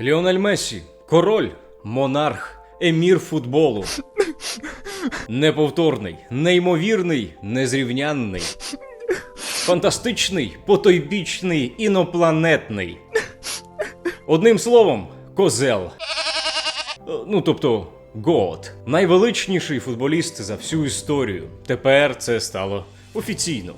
Ліонель Мессі, король, монарх, емір футболу. Неповторний, неймовірний, незрівнянний. Фантастичний, потойбічний, інопланетний. Одним словом, козел. Ну, тобто, год. Найвеличніший футболіст за всю історію. Тепер це стало офіційно.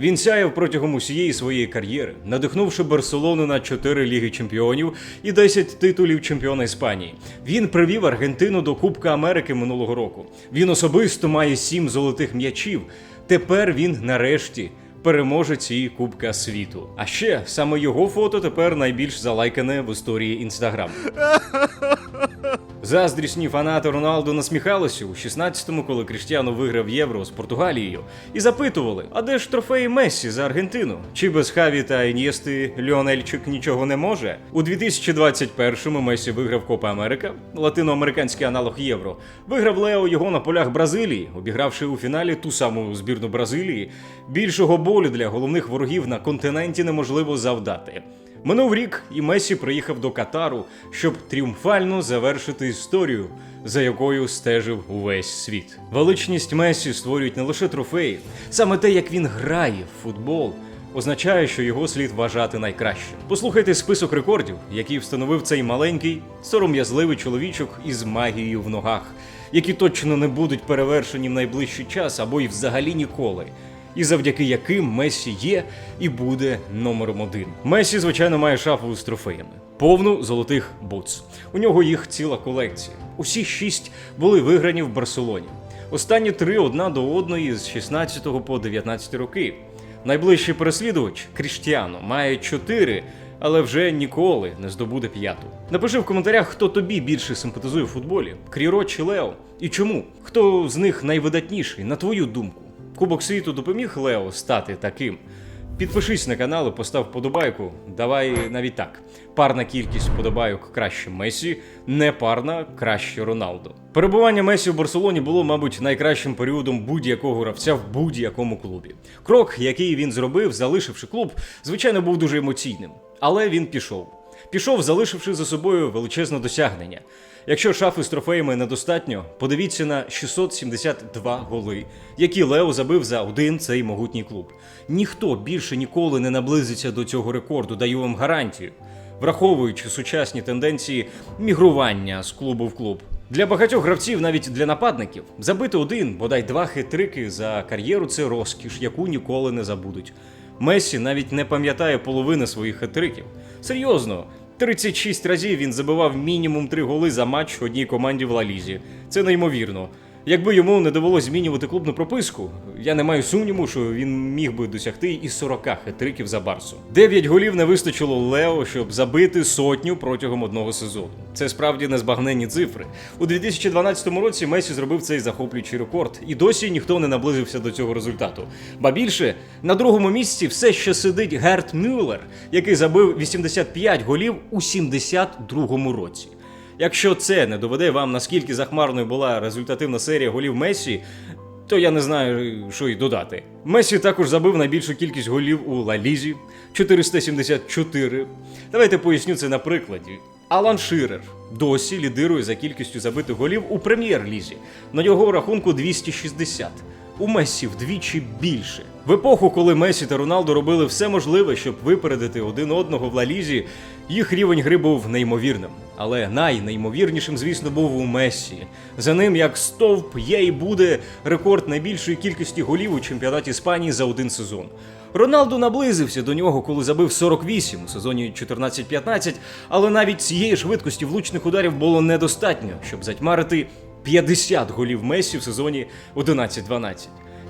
Він сяяв протягом усієї своєї кар'єри, надихнувши Барселону на 4 Ліги Чемпіонів і 10 титулів чемпіона Іспанії. Він привів Аргентину до Кубка Америки минулого року. Він особисто має 7 золотих м'ячів. Тепер він нарешті переможець і Кубка світу. А ще саме його фото тепер найбільш залайкане в історії інстаграм. Заздрісні фанати Роналду насміхалися у 16-му, коли Кріштіану виграв євро з Португалією, і запитували: а де ж трофеї Мессі за Аргентину? Чи без Хаві та Ін'єсти Ліонельчик нічого не може? У 2021-му Мессі виграв Копа Америка, латиноамериканський аналог євро. Виграв Лео його на полях Бразилії, обігравши у фіналі ту саму збірну Бразилії. Більшого болю для головних ворогів на континенті неможливо завдати. Минув рік, і Месі приїхав до Катару, щоб тріумфально завершити історію, за якою стежив увесь світ. Величність Месі створюють не лише трофеї, саме те, як він грає в футбол. Означає, що його слід вважати найкращим. Послухайте список рекордів, який встановив цей маленький, сором'язливий чоловічок із магією в ногах, які точно не будуть перевершені в найближчий час або й взагалі ніколи і завдяки яким Месі є і буде номером один. Месі, звичайно, має шафу з трофеями, повну золотих бутс. У нього їх ціла колекція. Усі шість були виграні в Барселоні. Останні три одна до одної з 16 по 19 роки. Найближчий переслідувач Кріштіано має чотири. Але вже ніколи не здобуде п'яту. Напиши в коментарях, хто тобі більше симпатизує в футболі: Кріро чи Лео? І чому? Хто з них найвидатніший, на твою думку? Кубок світу допоміг Лео стати таким. Підпишись на канал і постав вподобайку. Давай навіть так. Парна кількість вподобайок краще Месі, не парна краще Роналдо. Перебування Месі в Барселоні було, мабуть, найкращим періодом будь-якого гравця в будь-якому клубі. Крок, який він зробив, залишивши клуб, звичайно, був дуже емоційним. Але він пішов. Пішов, залишивши за собою величезне досягнення. Якщо шафи з трофеями недостатньо, подивіться на 672 голи, які Лео забив за один цей могутній клуб. Ніхто більше ніколи не наблизиться до цього рекорду, даю вам гарантію, враховуючи сучасні тенденції мігрування з клубу в клуб. Для багатьох гравців, навіть для нападників, забити один, бодай два хитрики за кар'єру це розкіш, яку ніколи не забудуть. Месі навіть не пам'ятає половини своїх хитриків. Серйозно, 36 разів він забивав мінімум 3 голи за матч одній команді в Лалізі. Це неймовірно. Якби йому не довелось змінювати клубну прописку, я не маю сумніву, що він міг би досягти і 40 хитриків за Барсу. 9 голів не вистачило Лео, щоб забити сотню протягом одного сезону. Це справді незбагненні цифри. У 2012 році Месі зробив цей захоплюючий рекорд, і досі ніхто не наблизився до цього результату. Ба більше на другому місці все ще сидить Герт Мюллер, який забив 85 голів у 72 році. Якщо це не доведе вам, наскільки захмарною була результативна серія голів Месі, то я не знаю, що й додати. Месі також забив найбільшу кількість голів у Ла Лізі 474. Давайте поясню це на прикладі. Алан Ширер досі лідирує за кількістю забитих голів у прем'єр-лізі. На його рахунку 260. У Месі вдвічі більше. В епоху, коли Месі та Роналдо робили все можливе, щоб випередити один одного в Лалізі, їх рівень гри був неймовірним. Але найнеймовірнішим, звісно, був у Мессі. За ним, як стовп, є і буде рекорд найбільшої кількості голів у чемпіонаті Іспанії за один сезон. Роналду наблизився до нього, коли забив 48 у сезоні 14-15, але навіть цієї швидкості влучних ударів було недостатньо, щоб затьмарити 50 голів Месі в сезоні 11-12.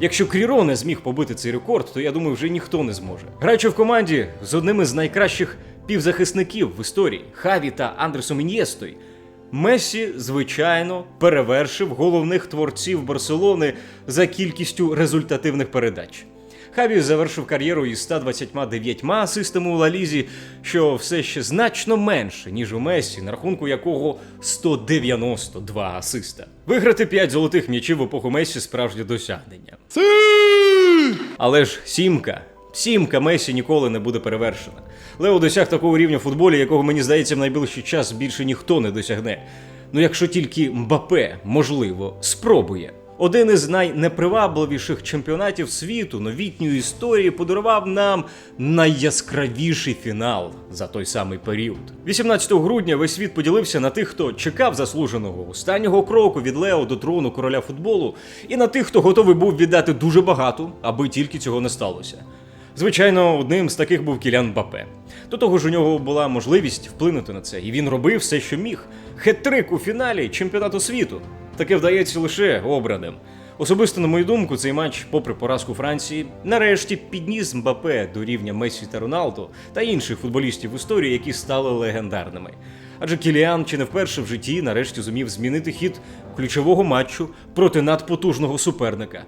Якщо Кріро не зміг побити цей рекорд, то я думаю, вже ніхто не зможе. Граючи в команді з одним із найкращих півзахисників в історії Хаві та Андресом Ін'єстою, Месі, звичайно, перевершив головних творців Барселони за кількістю результативних передач. Хаві завершив кар'єру із 129 асистами у Лалізі, що все ще значно менше, ніж у Месі, на рахунку якого 192 асиста. Виграти 5 золотих м'ячів в епоху Месі справжнє досягнення. Але ж сімка Сімка Месі ніколи не буде перевершена. Лео досяг такого рівня в футболі, якого мені здається, в найближчий час більше ніхто не досягне. Ну якщо тільки Мбапе, можливо, спробує. Один із найнепривабливіших чемпіонатів світу новітньої історії подарував нам найяскравіший фінал за той самий період. 18 грудня весь світ поділився на тих, хто чекав заслуженого останнього кроку від Лео до трону короля футболу, і на тих, хто готовий був віддати дуже багато, аби тільки цього не сталося. Звичайно, одним з таких був Кілян Мбапе. До того ж, у нього була можливість вплинути на це, і він робив все, що міг. Хет-трик у фіналі чемпіонату світу. Таке вдається лише обраним. Особисто, на мою думку, цей матч, попри поразку Франції, нарешті підніс Мбапе до рівня Месі та Роналдо та інших футболістів в історії, які стали легендарними. Адже Кіліан чи не вперше в житті нарешті зумів змінити хід ключового матчу проти надпотужного суперника.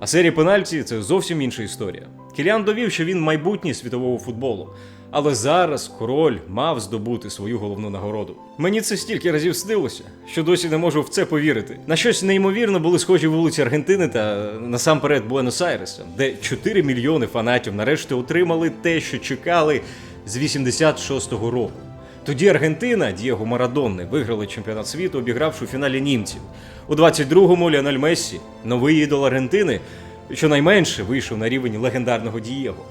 А серія пенальті це зовсім інша історія. Кіліан довів, що він майбутнє світового футболу. Але зараз король мав здобути свою головну нагороду. Мені це стільки разів снилося, що досі не можу в це повірити. На щось неймовірно були схожі вулиці Аргентини та насамперед Буенос-Айреса, де 4 мільйони фанатів нарешті отримали те, що чекали з 86-го року. Тоді Аргентина Дієго Марадонни виграли чемпіонат світу, обігравши у фіналі німців. У 22-му Ліональ Мессі, новий ідол Аргентини, щонайменше вийшов на рівень легендарного Дієго.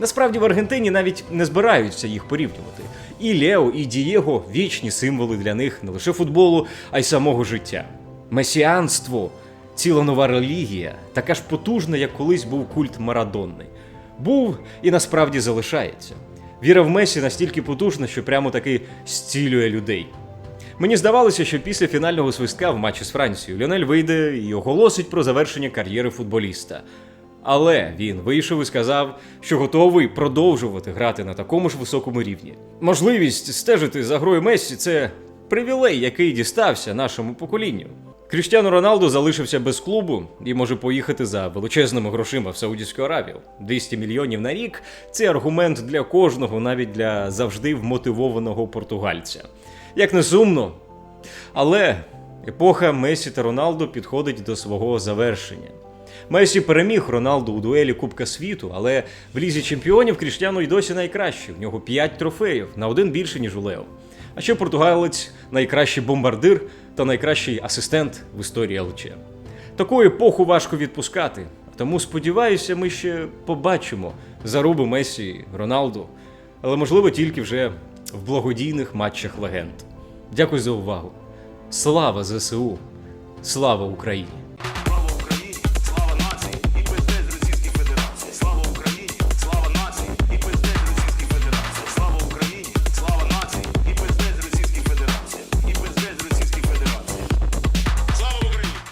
Насправді в Аргентині навіть не збираються їх порівнювати. І Лео, і Дієго вічні символи для них не лише футболу, а й самого життя. Месіанство ціла нова релігія, така ж потужна, як колись був культ Марадонни. Був і насправді залишається. Віра в Месі настільки потужна, що прямо таки зцілює людей. Мені здавалося, що після фінального свистка в матчі з Францією Ліонель вийде і оголосить про завершення кар'єри футболіста. Але він вийшов і сказав, що готовий продовжувати грати на такому ж високому рівні. Можливість стежити за грою Мессі це привілей, який дістався нашому поколінню. Кріштіану Роналду залишився без клубу і може поїхати за величезними грошима в Саудівську Аравію. 200 мільйонів на рік це аргумент для кожного, навіть для завжди вмотивованого португальця. Як не сумно, але епоха Месі та Роналду підходить до свого завершення. Месі переміг Роналду у дуелі Кубка світу, але в лізі чемпіонів Кріштіану й досі найкращий. В нього 5 трофеїв на один більше, ніж у Лео. А ще португалець найкращий бомбардир та найкращий асистент в історії ЛЧ. Таку епоху важко відпускати. Тому сподіваюся, ми ще побачимо заруби Месі, Роналду, але можливо тільки вже в благодійних матчах легенд. Дякую за увагу. Слава ЗСУ! Слава Україні!